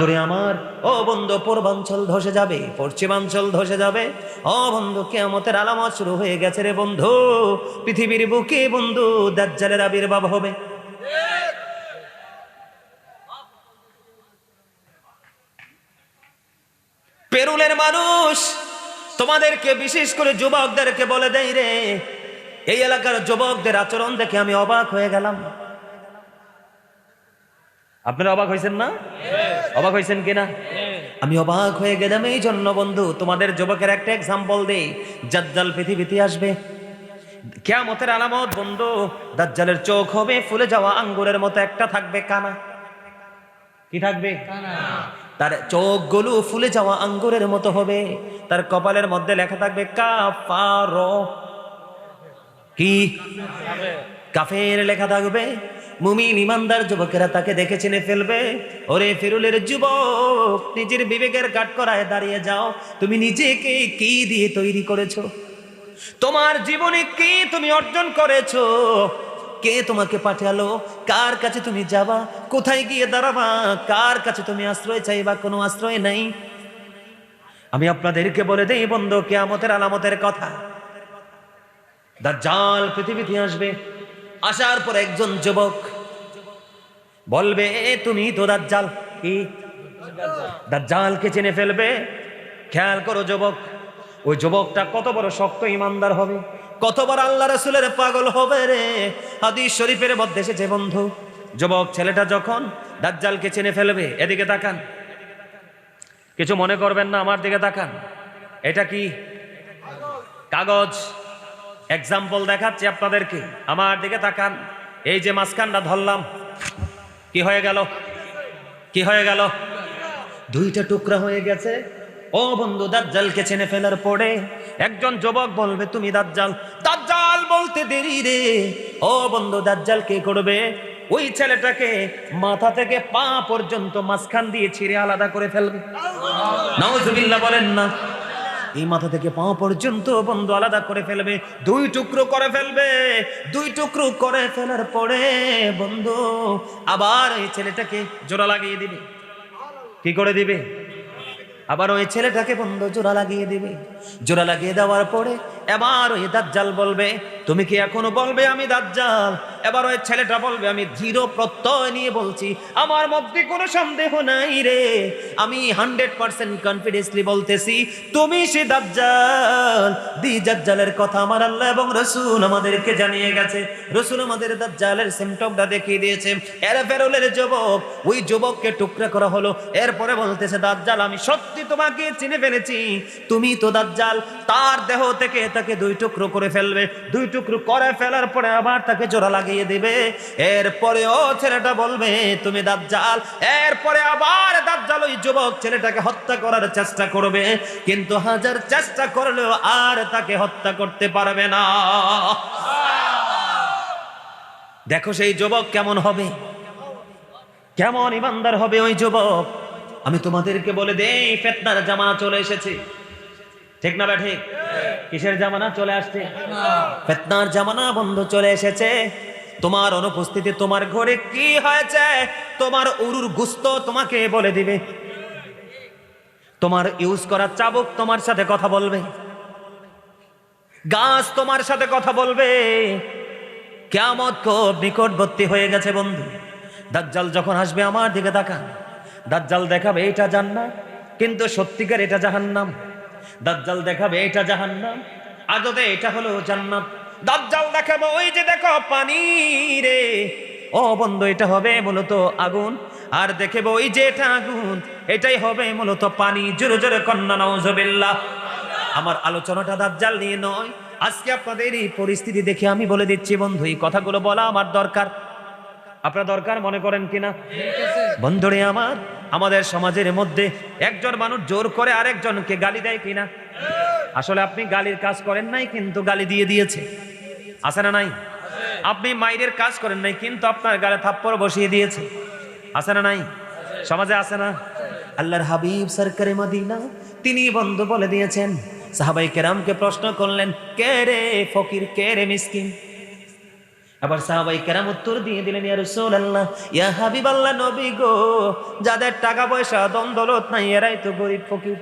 ধরে আমার, ও বন্ধু, পূর্বাঞ্চল ধসে যাবে, পশ্চিমাঞ্চল ধসে যাবে। ও বন্ধু কেমতের আলামত শুরু হয়ে গেছে রে বন্ধু। পৃথিবীর বুকে বন্ধু, দাজ্জালের আবির্ভাব হবে। পেরুলের মানুষ, তোমাদেরকে বিশেষ করে যুবকদেরকে বলে দেয় রে, এই এলাকার যুবকদের আচরণ দেখে আমি অবাক হয়ে গেলাম। আপনারা অবাক হয়েছেন না? অবাক হয়েছেন কিনা? আমি অবাক হয়ে গেলাম এই জন্য বন্ধু তোমাদের যুবকের একটা এক্সাম্পল দেই। জাজ্জাল পৃথিবীতে আসবে। কেয়ামতের আলামত বন্ধু দাজ্জালের চোখ হবে ফুলে যাওয়া আঙ্গুরের মতো একটা থাকবে কানা। কি থাকবে? তার চোখগুলো ফুলে যাওয়া আঙ্গুরের মতো হবে। তার কপালের মধ্যে লেখা থাকবে কাফার। কি? কাফের লেখা থাকবে মুমিন ইমানদার যুবকেরা তাকে দেখে চিনে ফেলবে। ওরে ফিরুলের যুবক, নিজের বিবেকের কাঠ করায় দাঁড়িয়ে যাও। তুমি নিজেকে কি দিয়ে তৈরি করেছ? তোমার জীবনে কি তুমি অর্জন করেছ? কে তোমাকে পাঠালো? কার কাছে তুমি যাবা? কোথায় গিয়ে দাঁড়াবা? কার কাছে তুমি আশ্রয় চাইবা? কোনো আশ্রয় নাই। আমি আপনাদেরকে বলে দেই বন্ধু, কেয়ামতের আলামতের কথা। দাজ্জাল পৃথিবীতে আসবে। আসার পর একজন যুবক বলবে তুমি তো দাজ্জাল। কি? দাজ্জালকে চিনে ফেলবে? খেয়াল করো যুবক, ওই যুবকটা কত বড় শক্ত ইমানদার হবে, কত বড় আল্লাহ রসুলের পাগল হবে রে। হাদিস শরীফের মধ্যে এসেছে, বন্ধু। যুবক, ছেলেটা যখন দাজ্জালকে চিনে ফেলবে, এদিকে তাকান। কিছু মনে করবেন না, আমার দিকে তাকান। এটা কি? কাগজ। এক্সাম্পল দেখাচ্ছি আপনাদেরকে। আমার দিকে তাকান। এই যে মাঝখানটা ধরলাম কি হয়ে গেল? কি হয়ে গেল? দুইটা টুকরা হয়ে গেছে। ও বন্ধু দাজ্জালকে চেনে ফেলার পরে একজন যুবক বলবে তুমি দাজ্জাল। দাজ্জাল বলতে দেরি রে। ও বন্ধু দাজ্জাল কে করবে? ওই ছেলেটাকে মাথা থেকে পা পর্যন্ত মাঝখান দিয়ে ছিঁড়ে আলাদা করে ফেলবে। নাউজুবিল্লাহ বলেন না। এই মাথা থেকে পা পর্যন্ত বন্ধু আলাদা করে ফেলবে, দুই টুকরো করে ফেলবে। দুই টুকরো করে ফেলার পরে বন্ধু আবার এই ছেলেটাকে জোড়া লাগিয়ে দিবে। কি করে দিবে? আবার ওই ছেলেটাকে বন্ধু জোড়া লাগিয়ে দিবে। জোড়া লাগিয়ে দেওয়ার পরে এবার ওই দাজ্জাল বলবে, তুমি কি এখনও বলবে আমি দাজ্জাল? এবার ওই ছেলেটা বলবে, আমি দৃঢ় প্রত্যয় নিয়ে বলছি, আমার মধ্যে কোনো সন্দেহ নাই রে। আমি হান্ড্রেড পার্সেন্ট কনফিডেন্সলি বলতেছি, তুমি সে দাজ্জাল। দি দাজ্জালের কথা আমার আল্লাহ এবং রসুল আমাদেরকে জানিয়ে গেছে। রসুল আমাদের দাজ্জালের সিমটমটা দেখিয়ে দিয়েছে। এর ফেরলের যুবক, ওই যুবককে টুকরা করা হলো। এরপরে বলতেছে, দাজ্জাল, আমি সত্যি তোমাকে চিনে ফেলেছি। তুমি তো দাজ্জাল, তার দেহ থেকে তাকে দুই টুকরো করে ফেলবে। দুই টুকরো করে ফেলার পরে আবার তাকে জোড়া লাগিয়ে দিবে। এরপরে ও ছেলেটা বলবে, তুমি দাজ্জাল। এরপরে আবার দাজ্জাল ওই যুবক ছেলেটাকে হত্যা করার চেষ্টা করবে। কিন্তু হাজার চেষ্টা করলেও আর তাকে হত্যা করতে পারবে না। দেখো সেই যুবক কেমন হবে। কেমন ইমানদার হবে ওই যুবক। আমি তোমাদেরকে বলে দেই, ফেতনার জামানা চলে এসেছে। ঠিক না ঠিক? কিসের জামানা চলে আসছে? ফেতনার জামানা বন্ধ চলে এসেছে। তোমার অনুপস্থিতি তোমার ঘরে কি হয়েছে? তোমার উরুর গুস্ত তোমাকে বলে দিবে। তোমার ইউজ করা চাবুক তোমার সাথে কথা বলবে। গাছ তোমার সাথে কথা বলবে। কেমত খুব নিকটবর্তী হয়ে গেছে বন্ধু। দাজ্জাল যখন আসবে আমার দিকে তাকান। দাজ্জাল দেখাবে এটা জান্নাত। কিন্তু সত্যিকার এটা জাহান্নাম। দাজ্জাল দেখাবে এটা জাহান্নাম। আদতে এটা হলো জান্নাত। দাজ্জাল দেখাবো ওই যে দেখো পানি রে। ও বন্ধু এটা হবে মূলত আগুন। আর দেখে ওই যে এটা আগুন এটাই হবে মূলত পানি। জোরে জোরে কন্যা নওজবিল্লাহ আমার আলোচনাটা দাজ্জাল নিয়ে নয়। আজকে আপনাদের এই পরিস্থিতি দেখে আমি বলে দিচ্ছি বন্ধু এই কথাগুলো বলা আমার দরকার। আপনার দরকার মনে করেন কিনা? বন্ধুরে আমার আমাদের সমাজের মধ্যে একজন মানুষ জোর করে আরেকজনকে গালি দেয় কিনা? আসলে আপনি গালির কাজ করেন নাই, কিন্তু গালি দিয়ে দিয়েছে। আছে না নাই? আপনি মাইরের কাজ করেন নাই, কিন্তু আপনার গালে থাপ্পড় বসিয়ে দিয়েছে। আছে না নাই? সমাজে আছে না? আল্লাহর হাবিব সরকারে মদিনা, তিনি বন্ধু বলে দিয়েছেন। সাহাবাই কেরামকে প্রশ্ন করলেন, কে রে ফকির, কে রে মিসকিন? আবার সাহাবাই কেরাম উত্তর দিয়ে দিলেন, ইয়া রাসূলুল্লাহ, ইয়া হাবিবাল্লাহ নবী গো, যাদের টাকা পয়সা দ্বন্দ্বলত নাই, এরাই তো গরিব ফকির।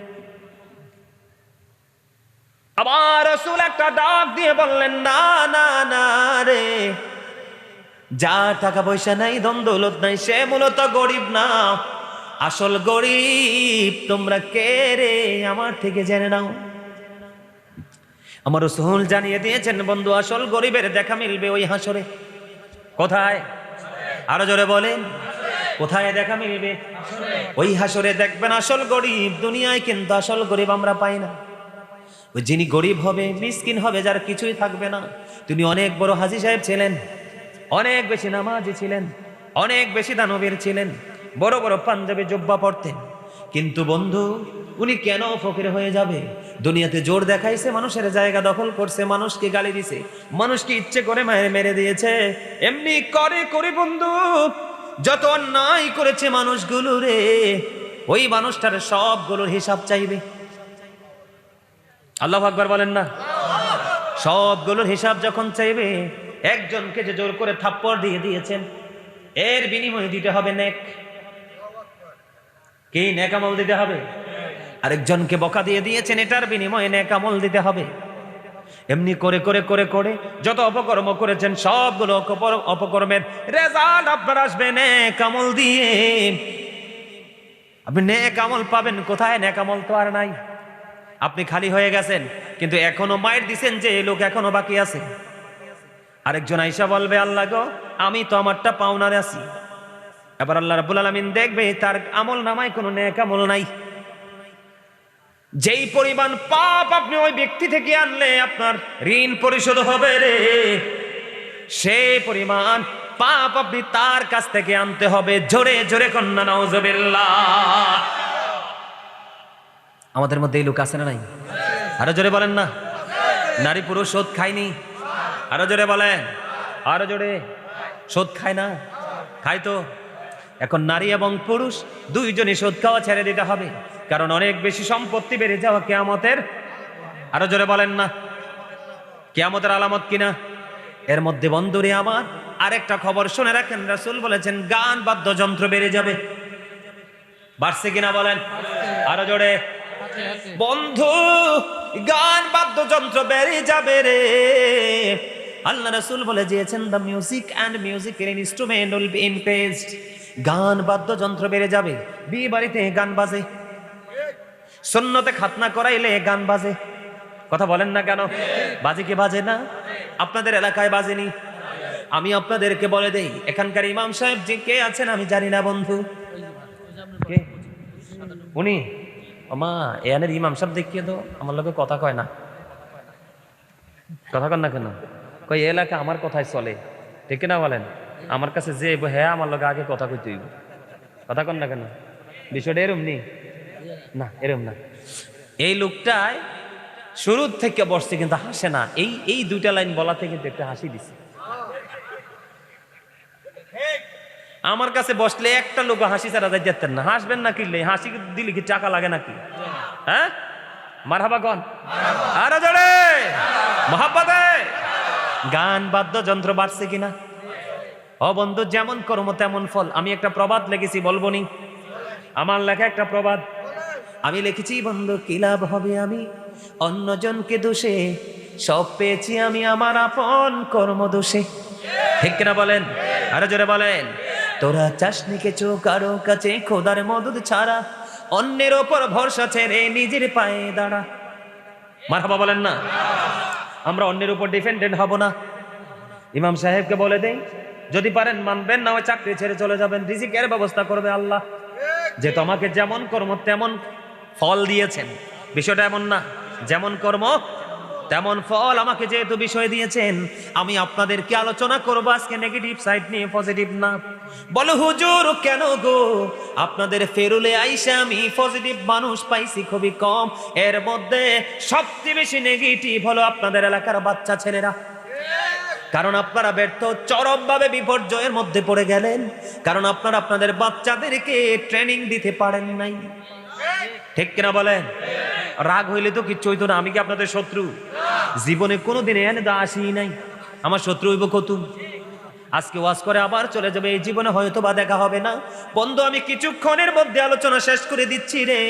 আবার রসুল একটা ডাক দিয়ে বললেন, না না না রে, যা টাকা পয়সা নাই দ্বন্দ্বলত নাই, সে মূলত গরিব না। আসল গরিব তোমরা কে রে, আমার থেকে জেনে নাও। আমার রসুল জানিয়ে দিয়েছেন, বন্ধু, আসল গরিবের দেখা মিলবে ওই হাসরে। কোথায়? আরও জোরে বলেন। কোথায় দেখা মিলবে? ওই হাসরে দেখবেন আসল গরিব, দুনিয়ায় কিন্তু আসল গরিব আমরা পাই না। যিনি গরিব হবে, মিসকিন হবে, যার কিছুই থাকবে না। তিনি অনেক বড় হাজি সাহেব ছিলেন, অনেক বেশি নামাজি ছিলেন, অনেক বেশি দানবীর ছিলেন, বড় বড় পাঞ্জাবি জব্বা পড়তেন কিন্তু বন্ধু, উনি কেন ফকির হয়ে যাবে? দুনিয়াতে জোর দেখাইছে, মানুষের জায়গা দখল করছে, মানুষকে গালি দিছে, মানুষকে ইচ্ছে করে মেরে মেরে দিয়েছে। এমনি করে করে বন্ধু, যত অন্যায় করেছে মানুষগুলো রে, ওই মানুষটার সবগুলোর হিসাব চাইবে। আল্লাহ আকবর বলেন না? সবগুলোর হিসাব যখন চাইবে, একজনকে যে জোর করে থাপ্পড় দিয়ে দিয়েছেন, এর বিনিময়ে দিতে হবে নেক। কি নেকামল দিতে হবে? আরেকজনকে বকা দিয়ে দিয়েছেন, এটার বিনিময়ে নেকামল দিতে হবে। এমনি করে করে করে করে যত অপকর্ম করেছেন, সবগুলো অপকর- অপকর্মের রেজাল্ট আপনার আসবে নেকামল দিয়ে। আপনি নেকামল পাবেন কোথায়? নেকামল তো আর নাই। আপনি খালি হয়ে গেছেন, কিন্তু এখনও মায়ের দিছেন যে লোক এখনও বাকি আছে। আরেকজন আইসা বলবে, আল্লাহ গো, আমি তো আমারটা পাওনারে আছি। এবার আল্লাহ রাব্বুল আলামিন দেখবে, তার আমল নামায় কোনো নেক আমল নাই। যেই পরিমাণ পাপ আপনি ওই ব্যক্তি থেকে আনলে আপনার ঋণ পরিশোধ হবে রে। সেই পরিমাণ পাপ আপনি তার কাছ থেকে আনতে হবে। জোরে জোরে কন্যা নওজবিল্লাহ আমাদের মধ্যে এই লোক আছে না নাই? আরও জোরে বলেন না। নারী পুরুষ শোধ খায়নি? আরও জোরে বলেন। আরও জোরে। শোধ খায় না? খায় তো? এখন নারী এবং পুরুষ দুইজনই শোধ খাওয়া ছেড়ে দিতে হবে। কারণ অনেক বেশি সম্পত্তি বেড়ে যাওয়া কেয়ামতের, আরও জোরে বলেন না, কেয়ামতের আলামত কিনা? এর মধ্যে বন্ধুরে আমার আরেকটা খবর শুনে রাখেন, রাসুল বলেছেন, গান, বাদ্যযন্ত্র বেড়ে যাবে। বাড়ছে কিনা বলেন? আরও জোরে। বন্ধু, গান, বাদ্যযন্ত্র বেড়ে যাবে রে। আল্লাহ রাসূল বলে দিয়েছেন the music and musical instrument will be increased গান, বাদ্যযন্ত্র বেড়ে যাবে। বিয়ে বাড়িতে গান বাজে। সুন্নতে খাতনা করাইলে গান বাজে। কথা বলেন না কেন? বাজে কি বাজে না? আপনাদের এলাকায় বাজেনি আমি আপনাদেরকে বলে দেই, এখানকার ইমাম সাহেব যে কে আছেন আমি জানি না বন্ধু। উনি? মা এখানের ইমাম সাহেব দেখিয়ে তো আমার লোকে কথা কয় না। কথা কন না কেন? কই এলাকা আমার কথাই চলে। ঠিক না বলেন? আমার কাছে যে হ্যাঁ আমার লোকে আগে কথা কইতে কথা কন না কেন? বিষয়টা এরম নি? না, এরম না। এই লোকটায় শুরুর থেকে বসছে, কিন্তু হাসে না। এই এই দুইটা লাইন বলাতে কিন্তু একটা হাসি দিছে। আমার কাছে বসলে একটা লোক হাসি ছাড়া যাই না। হাসবেন না কিনলে হাসি দিলে কি টাকা লাগে নাকি? হ্যাঁ? মারহাবা কন? আরে জোরে! মহাব্বতে! গান বাদ্যযন্ত্র বাড়ছে কিনা ও বন্ধু, যেমন কর্ম তেমন ফল। আমি একটা প্রবাদ লিখেছি, বলব নি? আমার লেখা একটা প্রবাদ। আমি লিখেছি, বন্ধু, কি লাভ হবে আমি? অন্যজনকে দোষে, সব পেয়েছি আমি আমার আপন কর্ম দোষে ঠিক কিনা বলেন? আরও জোরে বলেন। তোরা চাষনিকে চো কারও কাছে খোদার মদত ছাড়া, অন্যের ওপর ভরসা ছেড়ে নিজের পায়ে দাঁড়া। মার মারহাবা বলেন না। আমরা অন্যের উপর ডিপেন্ডেন্ট হব না। ইমাম সাহেবকে বলে দেই, যদি পারেন মানবেন, না ওই চাকরি ছেড়ে চলে যাবেন। রিজিকের ব্যবস্থা করবে আল্লাহ। যে তোমাকে যেমন কর্ম, তেমন ফল দিয়েছেন। বিষয়টা এমন না। যেমন কর্ম, তেমন ফল আমাকে যেহেতু বিষয় দিয়েছেন, আমি আপনাদেরকে আলোচনা করব আজকে নেগেটিভ সাইড নিয়ে পজিটিভ না। বলো, হুজুর, কেন গো? আপনাদের ফেরুলে আইসা আমি পজিটিভ মানুষ পাইছি খুবই কম। এর মধ্যে সবচেয়ে বেশি নেগেটিভ হলো আপনাদের এলাকার বাচ্চা ছেলেরা। কারণ আপনারা ব্যর্থ, চরমভাবে বিপর্যয়ের মধ্যে পড়ে গেলেন। কারণ আপনারা আপনাদের বাচ্চাদেরকে ট্রেনিং দিতে পারেন নাই। ঠিক কিনা বলেন? রাগ হইলে তো কিচ্ছু হইতো না, আমি কি আপনাদের শত্রু? জীবনে কোনো দিনে এনে দা আসি নাই। আমার শত্রু হইব কত আজকে ওয়াজ করে আবার চলে যাবে, এই জীবনে হয়তো বা দেখা হবে না। বন্ধু, আমি কিছুক্ষণের মধ্যে আলোচনা শেষ করে দিচ্ছি রে।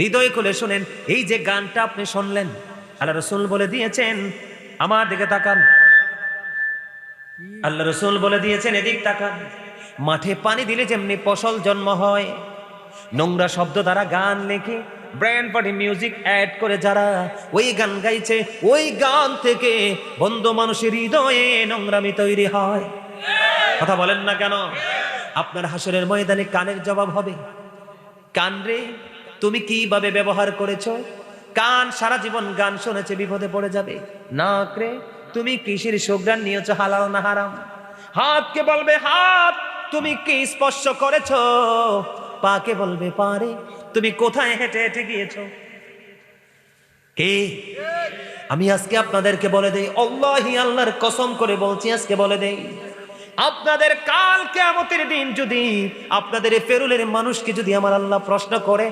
হৃদয় খুলে শোনেন, এই যে গানটা আপনি শুনলেন, আল্লাহ রসুল বলে দিয়েছেন, আমার দিকে তাকান। আল্লাহ রসুল বলে দিয়েছেন, এদিক তাকান। মাঠে পানি দিলে যেমনি ফসল জন্ম হয় নোংরা শব্দ দ্বারা গান লেখে ব্র্যান্ড পার্টি মিউজিক অ্যাড করে যারা ওই গান গাইছে, ওই গান থেকে বন্ধু মানুষের হৃদয়ে নোংরামি তৈরি হয়। কথা বলেন না কেন? আপনার হাসরের ময়দানে কানের জবাব হবে। কান রে, তুমি কীভাবে ব্যবহার করেছ? কান সারা জীবন গান শুনেছে, বিপদে পড়ে যাবে। নাক রে, তুমি কিসের সুগ্রান নিয়েছো, হালাল না হারাম? হাতকে বলবে, হাত, তুমি কি স্পর্শ করেছ? পাকে বলবে, পারে, তুমি কোথায় হেঁটে হেঁটে গিয়েছো? কে? আমি আজকে আপনাদেরকে বলে দেই অল্লাহি আল্লাহর কসম করে বলছি, আজকে বলে দেই। আপনাদের কাল কেমতের দিন যদি আপনাদের ফেরুলের মানুষকে যদি আমার আল্লাহ প্রশ্ন করে,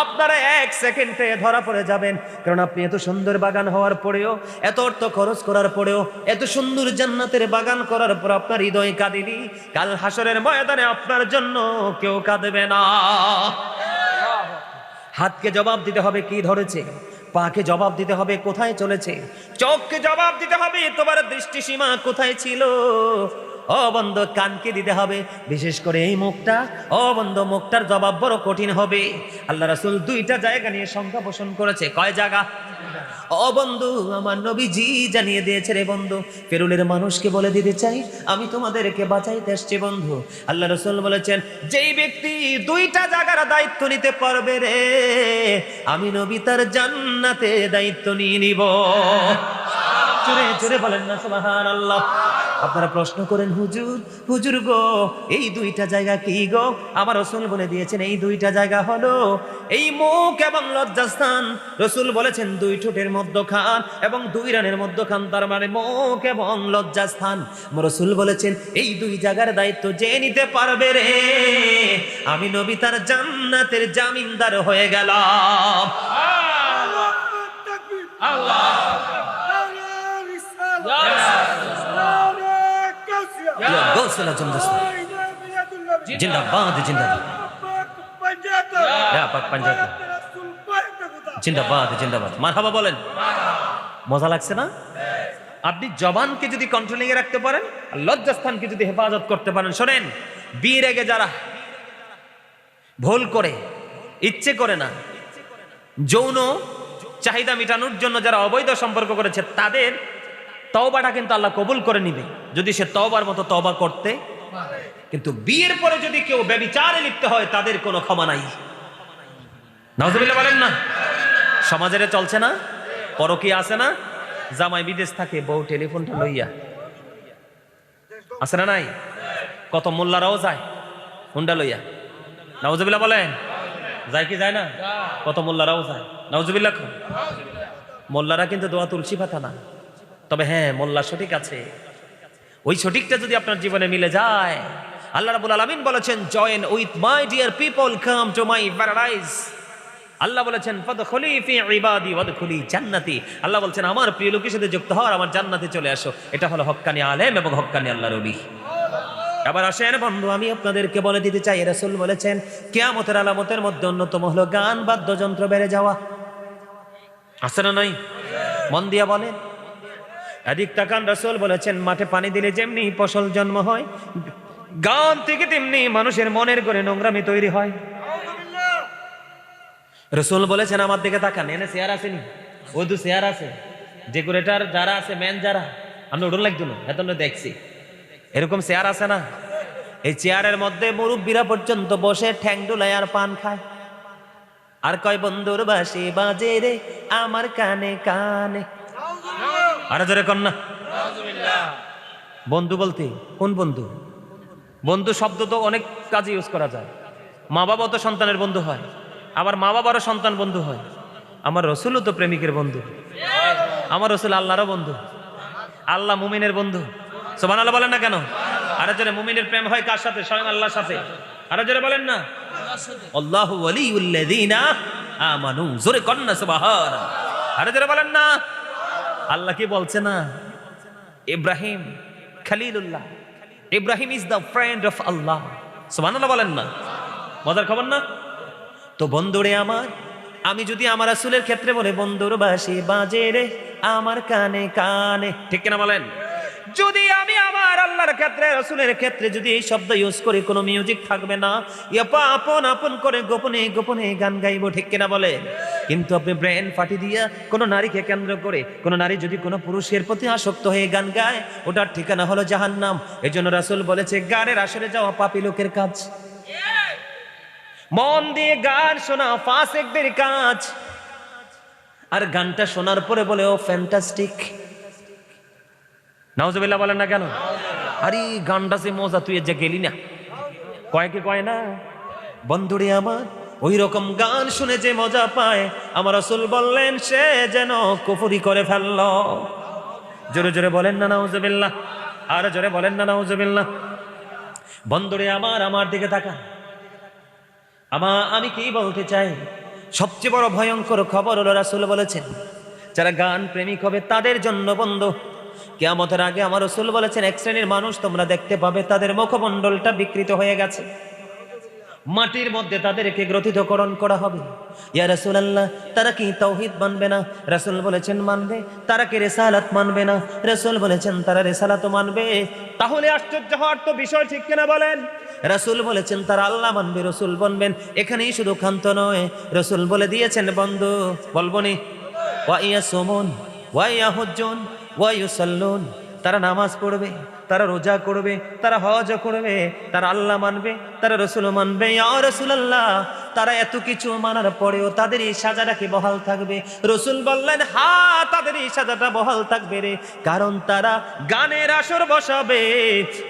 আপনারা এক সেকেন্ডে ধরা পড়ে যাবেন। কারণ আপনি এত সুন্দর বাগান হওয়ার পরেও, এত অর্থ খরচ করার পরেও, এত সুন্দর জান্নাতের বাগান করার পর আপনার হৃদয় কাঁদিনি। কাল হাসরের ময়দানে আপনার জন্য কেউ কাঁদবে না। হাতকে জবাব দিতে হবে কি ধরেছে? পাকে জবাব দিতে হবে কোথায় চলেছে? চোখকে জবাব দিতে হবে, তোমার দৃষ্টিসীমা কোথায় ছিল? ও বন্ধ কানকে দিতে হবে। বিশেষ করে এই মুখটা ও বন্ধ মুখটার জবাব বড় কঠিন হবে। আল্লাহ রাসূল দুইটা জায়গা নিয়ে সংখ্যা পোষণ করেছে। কয় জায়গা? ও বন্ধু আমার নবীজি জানিয়ে দিয়েছে রে বন্ধু, ফেরুলের মানুষকে বলে দিতে চাই, আমি তোমাদেরকে বাঁচাইতে এসছি বন্ধু। আল্লাহ রসুল বলেছেন, যেই ব্যক্তি দুইটা জায়গার দায়িত্ব নিতে পারবে রে, আমি নবী তার জান্নাতে দায়িত্ব নিয়ে নিব। চুরে চুরে বলেন না সুবাহান আল্লাহ আপনারা প্রশ্ন করেন হুজুর হুজুর গো এই দুইটা জায়গা কি গো? আমার রসুল বলে দিয়েছেন এই দুইটা জায়গা হলো এই মুখ এবং লজ্জাস্থান। রসুল বলেছেন দুই ঠোঁটের মধ্যখান এবং দুই রানের মধ্যখান তার মানে মুখ এবং লজ্জাস্থান। রসুল বলেছেন এই দুই জায়গার দায়িত্ব যে নিতে পারবে রে আমি নবী তার জান্নাতের জামিনদার হয়ে গেলাম। জমদাসা জিন্দাবাদ জিন্দাবাদ জিন্দাবাদ জিন্দাবাদ মারহাবা বলেন মজা লাগছে না আপনি জবানকে যদি কন্ট্রোলিং এ রাখতে পারেন আর লজ্জাস্থানকে যদি হেফাজত করতে পারেন শোনেন বিয়ের আগে যারা ভুল করে ইচ্ছে করে না যৌন চাহিদা মেটানোর জন্য যারা অবৈধ সম্পর্ক করেছে তাদের তওবাটা কিন্তু আল্লাহ কবুল করে নিবে। যদি সে তওবার মতো তওবা করতে, কিন্তু বিয়ের পরে যদি কেউ ব্যবিচারে লিপ্ত হয়, তাদের কোনো ক্ষমা নাই। নাউজুবিল্লাহ বলেন না? সমাজের চলছে না? পরকি আছে না? জামাই বিদেশ থাকে, বউ টেলিফোনটা লইয়া। আছে না নাই? কত মোল্লারাও যায়, হুন্ডা লইয়া। নাউজুবিল্লাহ বলেন? যায় কি যায় না? কত মোল্লারাও যায়। নাউজুবিল্লাহ মোল্লারা কিন্তু দোয়া তুলসী পাতা না। তবে হ্যাঁ মোল্লা সঠিক আছে। ওই সঠিকটা যদি আপনার জীবনে মিলে যায়, আল্লাহ রাবুল আলমিন বলেছেন join with my dear people come to my paradise Allah বলেছেন ফদখুলি ফি ইবাদি ওয়াদখুলি জান্নাতি আল্লাহ বলছেন, আমার প্রিয় লোকের সাথে যুক্ত হওয়ার আমার জান্নাতে চলে আসো। এটা হলো হক্কানি আলেম এবং হক্কানি আল্লাহ ওলি। আবার আসেন বন্ধু, আমি আপনাদেরকে বলে দিতে চাই, রাসূল বলেছেন, কিয়ামতের আলামতের মধ্যে অন্যতম হলো গান, বাদ্যযন্ত্র বেড়ে যাওয়া। আছে না নাই? মন দিয়া বলেন। এদিক তাকান রাসূল বলেছেন, মাঠে পানি দিলে যেমনি ফসল জন্ম হয়, গান থেকে তেমনি মানুষের মনের করে নোংরামি তৈরি হয়। রসুল বলেছেন, আমার দিকে তাকান, এনে চেয়ার আসেনি ওই দু চেয়ার আছে। ডেকোরেটার যারা আছে, ম্যান যারা আমি উঠুন লাগতো না এত দেখছি। এরকম চেয়ার আছে না? এই চেয়ারের মধ্যে মুরব্বীরা পর্যন্ত বসে ঠ্যাং ডুলায় আর পান খায়। আর কয়, বন্ধুর বাসি বাজে রে, আমার কানে কানে। আরে জোরে কন্যা বন্ধু বলতে, কোন বন্ধু? বন্ধু শব্দ তো অনেক কাজে ইউজ করা যায়। মা বাবা তো সন্তানের বন্ধু হয়, আবার মা বাবারও সন্তান বন্ধু হয়। আমার রসুলও তো প্রেমিকের বন্ধু। আমার রসুল আল্লাহরও বন্ধু। আল্লাহ মুমিনের বন্ধু। সোমান আল্লাহ বলেন না কেন? আরে জোরে, মুমিনের প্রেম হয় কার সাথে? স্বয়ং আল্লাহর সাথে। আরে জোরে বলেন না। আল্লাহ ওয়ালিউল্লাযীনা আমানু। জোরে কন্না সুবহান আরে জোরে বলেন না। আল্লাহ কি বলছে না? Ibrahim Khalilullah. Ibrahim is the friend of Allah. সুবহানাল্লাহ বলেন না। মজার খবর না? তো বন্ধুরে আমার, আমি যদি আমার রাসূলের ক্ষেত্রে বলে, বন্ধুর বাসি বাজে রে, আমার কানে কানে। ঠিক কিনা বলেন? যদি আমি আমার আল্লাহর ক্ষেত্রে, রসুলের ক্ষেত্রে যদি এই শব্দ ইউজ করি, কোনো মিউজিক থাকবে না। ইয়াপা আপন আপন করে গোপনে গোপনে গান গাইবো, ঠিক কিনা বলে? কিন্তু আপনি ব্রেন ফাটি দিয়া কোনো নারীকে কেন্দ্র করে, কোনো নারী যদি কোনো পুরুষের প্রতি আসক্ত হয়ে গান গায়, ওটার ঠিকানা হলো জাহান্নাম। জন্য রাসুল বলেছে, গানের আসরে যাওয়া পাপি লোকের কাজ। মন দিয়ে গান শোনা ফাসেকদের কাজ। আর গানটা শোনার পরে বলে, ও ফ্যান্টাস্টিক নাউজুবিল্লাহ বলেন না কেন? আরে গানটা সে মজা, তুই যে গেলি না। কয় কি কয় না? বন্ধুরে আমার, ওই রকম গান শুনে যে মজা পায়, আমার রসুল বললেন, সে যেন কুফুরি করে ফেলল। জোরে জোরে বলেন না নাউজুবিল্লাহ। আর, জোরে বলেন না নাউজুবিল্লাহ। বন্ধুরে আমার আমার দিকে তাকান। আমার আমি কি বলতে চাই? সবচেয়ে বড় ভয়ঙ্কর খবর হলো রাসুল বলেছেন, যারা গান প্রেমিক হবে তাদের জন্য বন্ধ কেয়ামতের আগে আমার রসুল বলেছেন, এক শ্রেণির মানুষ তোমরা দেখতে পাবে তাদের মুখমণ্ডলটা বিকৃত হয়ে গেছে। মাটির মধ্যে তাদেরকে গ্রথিতকরণ করা হবে। ইয়া রাসূল আল্লাহ তারা কি তৌহিদ মানবে না? রাসূল বলেছেন, মানবে। তারা কি রেসালাত মানবে না? রাসূল বলেছেন, তারা রেসালাতও মানবে। তাহলে আশ্চর্য হওয়ার তো বিষয় ঠিক কিনা বলেন? রাসূল বলেছেন, তারা আল্লাহ মানবে, রসুল বনবেন এখানেই শুধু ক্ষান্ত নয়, রসুল বলে দিয়েছেন, বন্ধু বলবনি ওয়া ইয়া সুমুন ওয়া ইয়া হুজ্জুন ওয়া ইউসাল্লুন, তারা নামাজ পড়বে, তারা রোজা করবে, তারা হজ করবে, তারা আল্লাহ মানবে, তারা রসুল মানবে। রসুল আল্লাহ তারা এত কিছু মানার পরেও তাদের এই সাজাটা কি বহাল থাকবে? রসুল বললেন, হা, তাদের এই সাজাটা বহাল থাকবে রে, কারণ তারা গানের আসর বসাবে।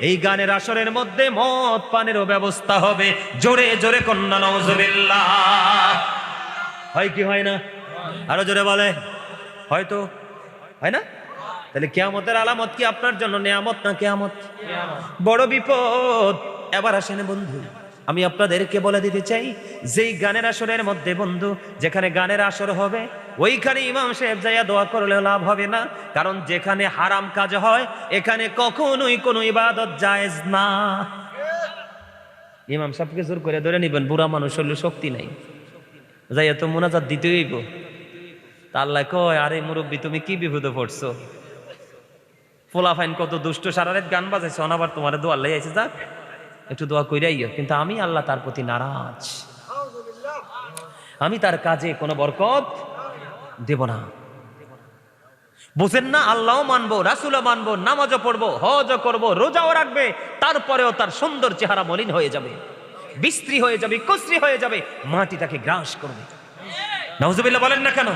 এই গানের আসরের মধ্যে মদ পানেরও ব্যবস্থা হবে। জোরে জোরে কন্যা নজবিল্লাহ হয় কি হয় না? আরও জোরে বলে হয়তো? হয় না? তাহলে কেয়ামতের আলামত কি আপনার জন্য? নেয়ামত না কেয়ামত? বড় বিপদ। এবার আসেন বন্ধু আমি আপনাদেরকে বলে দিতে চাই যেই গানের আসরের মধ্যে বন্ধু যেখানে গানের আসর হবে ওইখানে ইমাম সাহেব যাইয়া দোয়া করলে লাভ হবে না কারণ যেখানে হারাম কাজ হয় এখানে কখনোই কোনো ইবাদত জায়েজ না। ইমাম সাহেবকে জোর করে ধরে নিবেন বুড়া মানুষ হলে শক্তি নাই। যাইয়া তো মোনাজাত দিতেই তা আল্লাহ কয় আরে মুরব্বী তুমি কি বিপদে পড়ছো? ফাইন কত দুষ্ট সারারেত গান বাজাইছে, অনাবার তোমার দোয়া লাই আইছে, যাক, একটু দোয়া কইরাইও কিন্তু আমি আল্লাহ তার প্রতি নারাজ। আমি তার কাজে কোনো বরকত দেব না। বুঝেন না, আল্লাহও মানবো, রাসুলও মানবো, নামাজও পড়ব, হজও করব, রোজাও রাখবে, তারপরেও তার সুন্দর চেহারা মলিন হয়ে যাবে বিস্ত্রী হয়ে যাবে কস্ত্রী হয়ে যাবে মাটি তাকে গ্রাস করবে। নজুবিল্লাহ বলেন না কেন?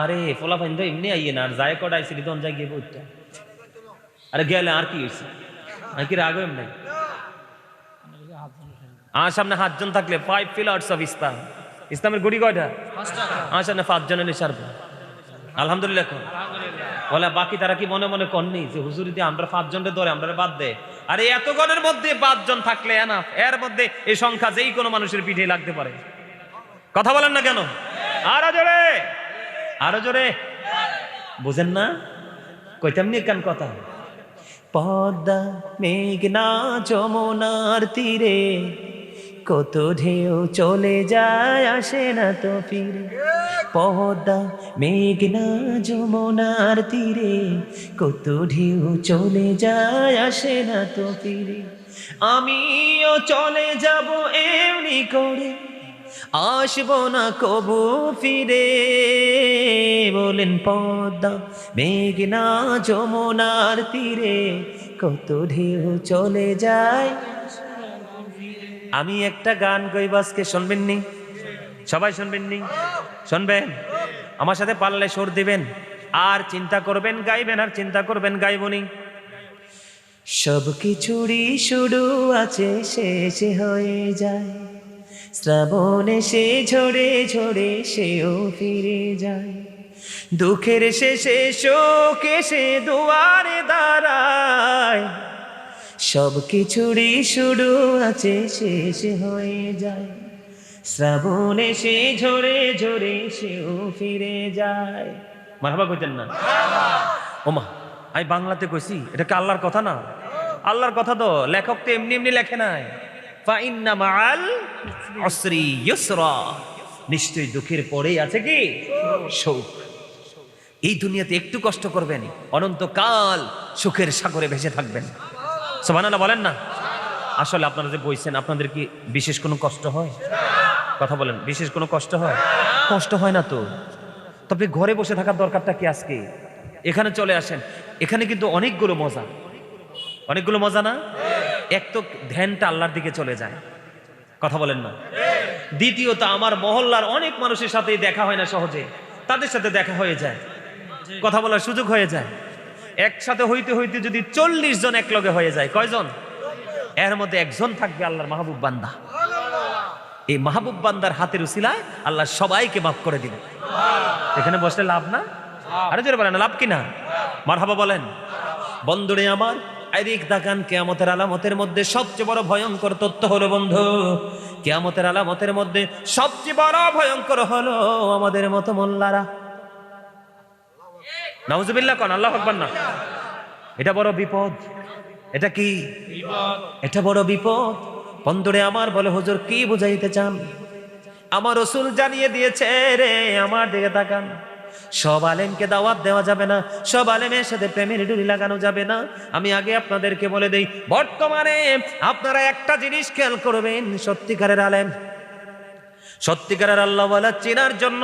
আরে ফোলা ফাইন তো এমনি আইয়ে না, আর যায় কটা আইসি দন যাই গিয়ে আরে গেলে আর কি হয়েছে আর কি রাগ এমনি? আমার সামনে সাতজন থাকলে ফাইভ পিলার্স অফ ইসলাম ইসলামের গুড়ি কয়টা? আমার সামনে পাঁচজন এলে সারবে। আলহামদুলিল্লাহ এখন। বলে, বাকি তারা কি মনে মনে কননি যে, হুজুরি দিয়ে আমরা পাঁচজনের ধরে আমরা বাদ দে আরে এত গণের মধ্যে পাঁচজন থাকলে এনা এর মধ্যে এই সংখ্যা যেই কোনো মানুষের পিঠে লাগতে পারে। কথা বলেন না কেন? আরও জোরে! আরও জোরে! বুঝেন না? কইতাম নি কান কথা। পদ্মা, মেঘনা, যমুনার তীরে। কত ঢেউ চলে যায়, আসে না তো ফিরে। পদ্মা, মেঘনা, যমুনার তীরে। কত ঢেউ চলে যায়, আসে না তো ফিরে। আমিও চলে যাব এমনি করে। আসব না কবু ফিরে। বলেন পদ্মা মেঘনা যমুনার তীরে, কত ঢেউ চলে যায়। আমি একটা গান গইবাসকে শুনবেন নি? সবাই শুনবেন নি? শুনবেন? আমার সাথে পারলে সুর দিবেন। আর চিন্তা করবেন, গাইবেন, আর চিন্তা করবেন গাইবনি সব কিছুরই শুরু আছে, শেষ হয়ে যায়। শ্রাবণ সে ঝরে ঝরে সেও ফিরে যায়। দুঃখের শেষে শোক সে দুয়ারে দাঁড়ায়। সব কিছুরই শুরু আছে, শেষ হয়ে যায়। শ্রাবণ সে ঝরে ঝরে সেও ফিরে যায়। মারহাবা কইতেন না? ওমা, আমি বাংলাতে কইছি, এটা কি আল্লাহর কথা না? আল্লাহর কথা তো লেখক তো এমনি এমনি লেখে নাই। ফাইন্না নিশ্চয়ই দুঃখের পরেই আছে কি? সুখ এই দুনিয়াতে একটু কষ্ট করবেন, অনন্তকাল সুখের সাগরে ভেসে থাকবেন। সোমানাল্লাহ বলেন না? আসলে আপনারা যে বইছেন, আপনাদের কি বিশেষ কোনো কষ্ট হয়? কথা বলেন, বিশেষ কোনো কষ্ট হয়? কষ্ট হয় না তো? তবে ঘরে বসে থাকার দরকারটা কি আজকে? এখানে চলে আসেন। এখানে কিন্তু অনেকগুলো মজা। অনেকগুলো মজা না? এক তো ধ্যানটা আল্লাহর দিকে চলে যায়। কথা বলেন না। দ্বিতীয়ত, আমার মহল্লার অনেক মানুষের সাথে দেখা হয় না সহজে। তাদের সাথে দেখা হয়ে যায়। কথা বলার সুযোগ হয়ে যায়। একসাথে হইতে হইতে যদি চল্লিশ জন এক লগে হয়ে যায়, কয়জন? এর মধ্যে একজন থাকবে আল্লাহর মাহবুব বান্দা। এই মাহবুব বান্দার হাতের উসিলায় আল্লাহ সবাইকে মাফ করে দিবে এখানে বসলে লাভ না? আরে জোরে বলেন, লাভ কি না? মারহাবা বলেন। বন্দরে আমার এদিক তাকান কেয়ামতের আলামতের মধ্যে সবচেয়ে বড় ভয়ঙ্কর তথ্য হলো, বন্ধু, কেয়ামতের আলামতের মধ্যে সবচেয়ে বড় ভয়ঙ্কর হলো আমাদের মতো মোল্লারা নাউজুবিল্লাহ কন, আল্লাহ আকবার না? এটা বড় বিপদ। এটা কি? এটা বড় বিপদ। বন্ধুরে আমার বলে, হুজুর, কি বুঝাইতে চান? আমার রসুল জানিয়ে দিয়েছে রে, আমার দিকে তাকান। সব আলেমকে দাওয়াত দেওয়া যাবে না, সব আলেমের সাথে প্রেমের ডুরি লাগানো যাবে না। আমি আগে আপনাদেরকে বলে দেই, বর্তমানে আপনারা একটা জিনিস খেয়াল করবেন, সত্যিকারের আলেম। সত্যিকারের আল্লাহ বলা চেনার জন্য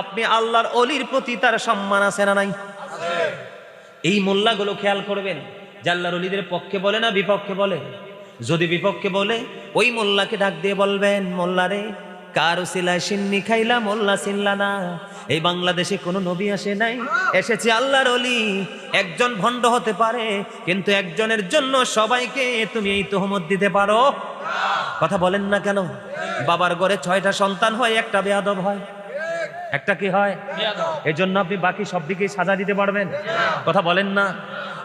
আপনি আল্লাহর অলির প্রতি তার সম্মান আছে না নাই? এই মোল্লাগুলো খেয়াল করবেন জাল্লার অলিদের পক্ষে বলে না বিপক্ষে বলে। যদি বিপক্ষে বলে, ওই মোল্লাকে ডাক দিয়ে বলবেন মোল্লারে কারও সিলায় সিন্নি খাইলা মোল্লা চিনলা না। এই বাংলাদেশে কোনো নবী আসে নাই। এসেছে আল্লাহর অলি একজন ভণ্ড হতে পারে কিন্তু একজনের জন্য সবাইকে তুমি এই তহমত দিতে পারো। কথা বলেন না কেন? বাবার ঘরে ছয়টা সন্তান হয় একটা বেয়াদব হয়। একটা কি হয়? এই জন্য আপনি বাকি সব দিকেই সাজা দিতে পারবেন। কথা বলেন না।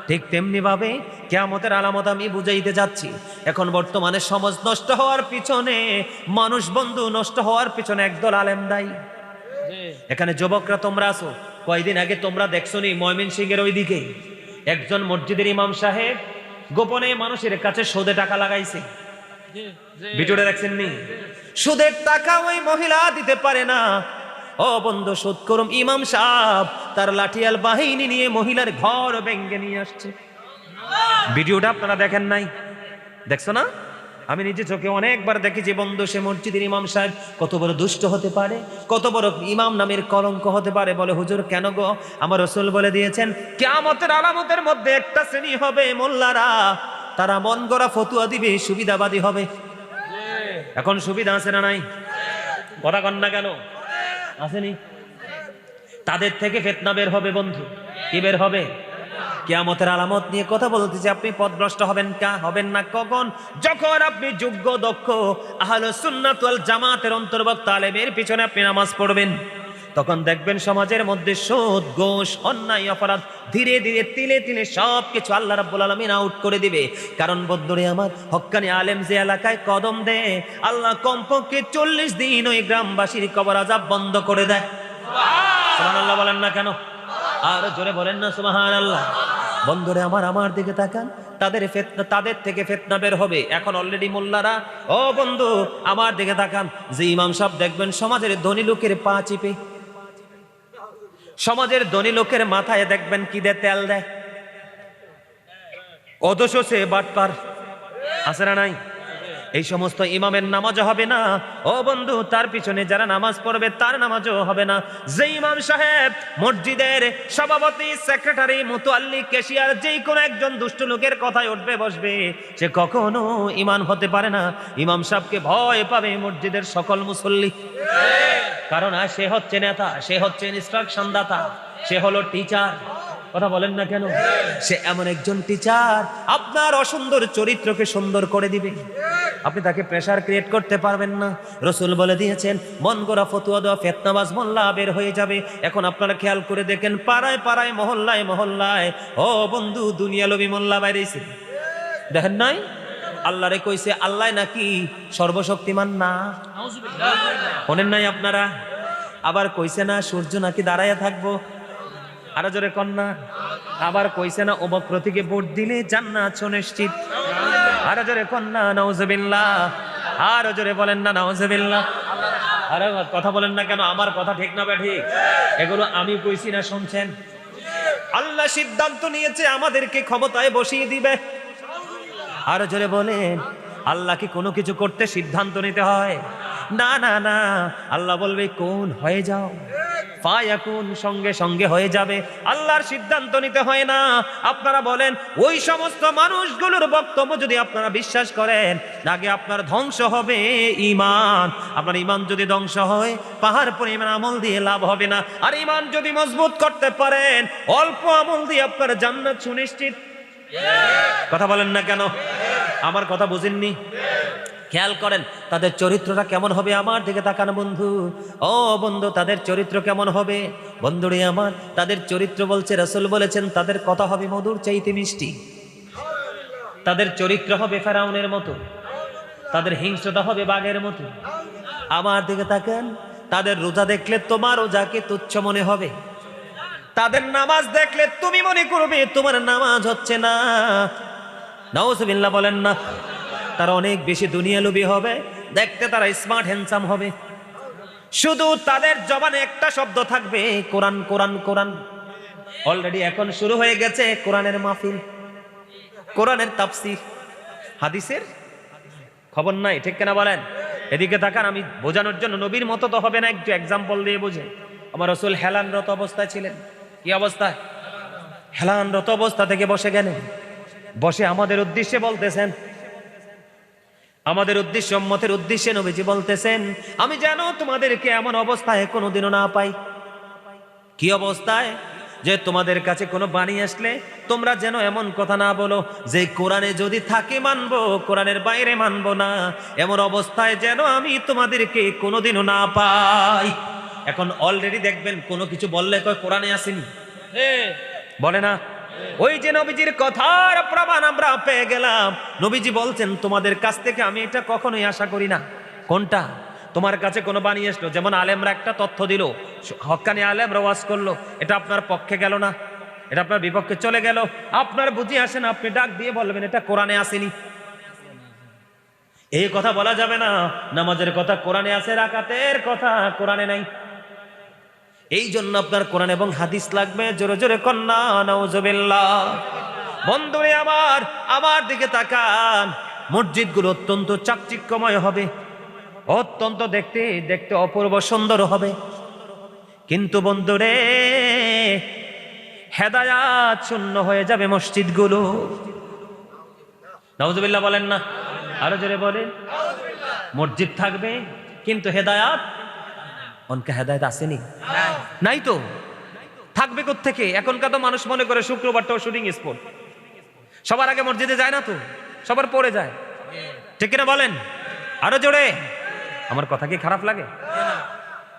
ঠিক তেমনি ভাবে কেয়ামতের আলামত আমি বুঝাইতে যাচ্ছি। এখন বর্তমানে সমাজ নষ্ট হওয়ার পিছনে মানুষ বন্ধু নষ্ট হওয়ার পিছনে একদল আলেম দায়ী। এখানে যুবকরা তোমরা আসো কয়দিন আগে তোমরা দেখছ নি ময়মিন সিং এর ওইদিকে। একজন মসজিদের ইমাম সাহেব গোপনে মানুষের কাছে সোদে টাকা লাগাইছে। ভিডিওটা দেখছেন নি সুদের টাকা ওই মহিলা দিতে পারে না ও বন্ধু সুদ করুম ইমাম সাহেব তার লাঠিয়াল বাহিনী নিয়ে মহিলার ঘর ভেঙ্গে নিয়ে আসছে। ভিডিওটা আপনারা দেখেন নাই? দেখছ না? আমি নিজে চোখে অনেকবার দেখেছি বন্ধু, সে মসজিদের ইমাম সাহেব কত বড় দুষ্ট হতে পারে, কত বড় ইমাম নামের কলঙ্ক হতে পারে। বলে, হুজুর, কেন গো? আমার রসুল বলে দিয়েছেন, কেয়ামতের আলামতের মধ্যে একটা শ্রেণি হবে মোল্লারা। তারা মন গড়া ফতুয়া দিবে, সুবিধাবাদী হবে। এখন সুবিধা আছে না নাই? কথা কন না কেন? আসেনি? তাদের থেকে ফেতনা বের হবে, বন্ধু। কি বের হবে? কেয়ামতের আলামত নিয়ে কথা বলতেছে আপনি পথভ্রষ্ট হবেন কা? হবেন না কখন? যখন আপনি যোগ্য, দক্ষ, আহলে সুন্নাত ওয়াল জামাতের অন্তর্ভুক্ত আলেমের পিছনে আপনি নামাজ পড়বেন। তখন দেখবেন সমাজের মধ্যে সুদ ঘোষ অন্যায় অপরাধ ধীরে ধীরে তিলে তিলে সব কিছু আল্লাহ রাব্বুল আলামিন আউট করে দিবে। কারণ বদ্দরে আমার হক্কানি আলেম যে এলাকায় কদম দেয় আল্লাহ কমপক্ষে চল্লিশ দিন ওই গ্রামবাসীর কবর আজাব বন্ধ করে দেয়। সুবহানাল্লাহ। বলেন না কেন? আর জোরে বলেন না সুবহান আল্লাহ বন্ধুরে আমার আমার দিকে তাকান তাদের ফেতনা তাদের থেকে ফেতনা বের হবে। এখন অলরেডি মোল্লারা ও বন্ধু আমার দিকে তাকান। যে ইমাম সাহেব দেখবেন সমাজের ধনী লোকের পা চিপে। সমাজের ধনী লোকের মাথায় দেখবেন কি দেয়, তেল দেয়। অদোষ সে বাটপার। আছে না নাই? এই সমস্ত ইমামের নামাজ হবে না। ও বন্ধু, তার পিছনে যারা নামাজ পড়বে, তার নামাজও হবে না। যে ইমাম সাহেব মসজিদের সভাপতি, সেক্রেটারি মুতোয়াল্লি কেশিয়ার যেই কোনো একজন দুষ্ট লোকের কথায় উঠবে, বসবে। সে কখনো ইমান হতে পারে না। ইমাম সাহেবকে ভয় পাবে মসজিদের সকল মুসল্লি। কারণ সে হচ্ছে নেতা, সে হচ্ছে ইনস্ট্রাকশন দাতা, সে হলো টিচার কথা বলেন না কেন? সে এমন একজন টিচার আপনার অসুন্দর চরিত্রকে সুন্দর করে দিবে। আপনি তাকে প্রেশার ক্রিয়েট করতে পারবেন না। রসুল বলে দিয়েছেন মন গড়া ফতুয়া দেওয়া ফেতনাবাজ মোল্লা বের হয়ে যাবে। এখন আপনারা খেয়াল করে দেখেন পাড়ায় পাড়ায় মহল্লায় মহল্লায় ও বন্ধু দুনিয়া লবি মোল্লা বাইরেছে। দেখেন নাই? আল্লাহরে কইছে আল্লাহ নাকি সর্বশক্তিমান না? শোনেন নাই আপনারা? আবার কইছে না সূর্য নাকি দাঁড়াইয়া থাকব? আরও জোরে কন্যা আবার কইছে না অমক প্রতীকে ভোট দিলে জান্নাত সুনিশ্চিত। আরও জোরে কন্যা নাউজুবিল্লাহ। আরও জোরে বলেন না, নাউজুবিল্লাহ। আরে, কথা বলেন না কেন, আমার কথা ঠিক না বে এগুলো আমি কইছি না, শুনছেন? আল্লাহ সিদ্ধান্ত নিয়েছে, আমাদেরকে ক্ষমতায় বসিয়ে দিবে। আরও জোরে বলেন, আল্লাহ কি কোনো কিছু করতে সিদ্ধান্ত নিতে হয়? না না না। আল্লাহ বলবে, কোন হয়ে যাও? সঙ্গে সঙ্গে হয়ে যাবে। আল্লাহর সিদ্ধান্ত নিতে হয় না। আপনারা বলেন, ওই সমস্ত মানুষগুলোর বক্তব্য যদি আপনারা বিশ্বাস করেন, আগে আপনার ধ্বংস হবে ইমান আপনার ইমান যদি ধ্বংস হয়, পাহাড় পরিমাণ আমল দিয়ে লাভ হবে না। আর ইমান যদি মজবুত করতে পারেন, অল্প আমল দিয়ে আপনার জান্নাত সুনিশ্চিত। কথা বলেন না কেন? আমার কথা বুঝেননি? খেয়াল করেন, তাদের চরিত্রটা কেমন হবে আমার দিকে তাকান বন্ধু। ও বন্ধু, তাদের চরিত্র কেমন হবে? বন্ধুরে আমার, তাদের চরিত্র বলছে, রসুল বলেছেন, তাদের কথা হবে মধুর চাইতে মিষ্টি। তাদের চরিত্র হবে ফেরাউনের মতো। তাদের হিংস্রতা হবে বাঘের মতো। আমার দিকে তাকান, তাদের রোজা দেখলে তোমার রোজাকে তুচ্ছ মনে হবে। তাদের নামাজ দেখলে তুমি মনে করবে, তোমার নামাজ হচ্ছে না। নাউজুবিল্লাহ বলেন না। তারা অনেক বেশি দুনিয়া লোভী হবে, দেখতে তারা স্মার্ট হ্যান্ডসাম হবে। শুধু তাদের জবানে একটা শব্দ থাকবে, কোরআন কোরআন কোরআন। অলরেডি এখন শুরু হয়ে গেছে কোরআনের মাহফিল, কোরআনের তাফসির। হাদিসের খবর নাই, ঠিক কেনা বলেন? এদিকে তাকান, আমি বোঝানোর জন্য নবীর মতো তো হবে না, একটু এক্সাম্পল দিয়ে বোঝে আমার রসুল হেলানরত অবস্থায় ছিলেন। কি অবস্থায় হেলানরত অবস্থা থেকে বসে গেলেন। বসে আমাদের উদ্দেশ্যে বলতেছেন আমাদের উদ্দেশ্য মতের উদ্দেশ্যে নবীজি বলতেছেন আমি যেন তোমাদেরকে এমন অবস্থায় কোনোদিনও না পাই। কি অবস্থায়? যে তোমাদের কাছে কোনো বাণী আসলে তোমরা যেন এমন কথা না বলো যে কোরআনে যদি থাকে মানবো কোরআনের বাইরে মানবো না। এমন অবস্থায় যেন আমি তোমাদেরকে কোনোদিনও না পাই। এখন অলরেডি দেখবেন কোনো কিছু বললে কয় কোরআনে আসেনি? বলে না? ওই যে নবীজির কথার প্রমাণ আমরা পেয়ে গেলাম। নবীজি বলছেন, তোমাদের কাছ থেকে আমি এটা কখনোই আশা করি না। কোনটা? তোমার কাছে কোনো বাণী আসলো যেমন আলেমরা একটা তথ্য দিল হক্কানি আলেম রওয়াজ করল, এটা আপনার পক্ষে গেল না। এটা আপনার বিপক্ষে চলে গেল। আপনার বুঝি আসেন আপনি ডাক দিয়ে বলবেন, এটা কোরআনে আসেনি। এই কথা বলা যাবে না। নামাজের কথা কোরআনে আছে, রাকাতের কথা কোরআনে নাই। এই জন্য আপনার কোরআন এবং হাদিস লাগবে। জোরে জোরে কন্যা নওজবিল্লাহ বন্ধুরে আমার আমার দিকে তাকান। মসজিদগুলো অত্যন্ত চাকচিক্যময় হবে। অত্যন্ত দেখতে দেখতে অপূর্ব সুন্দর হবে। কিন্তু বন্ধুরে, হেদায়াত শূন্য হয়ে যাবে মসজিদগুলো। নওজবিল্লাহ বলেন না? আরও জোরে বলেন। মসজিদ থাকবে, কিন্তু হেদায়াত অনকে হেদায়ত আসেনি? নাই। তো। থাকবে থেকে এখনকার তো মানুষ মনে করে শুক্রবারটাও শুটিং স্পট সবার আগে মসজিদে যায় না তো? সবার পরে যায়। ঠিক কিনা বলেন? আরও জোরে? আমার কথা কি খারাপ লাগে?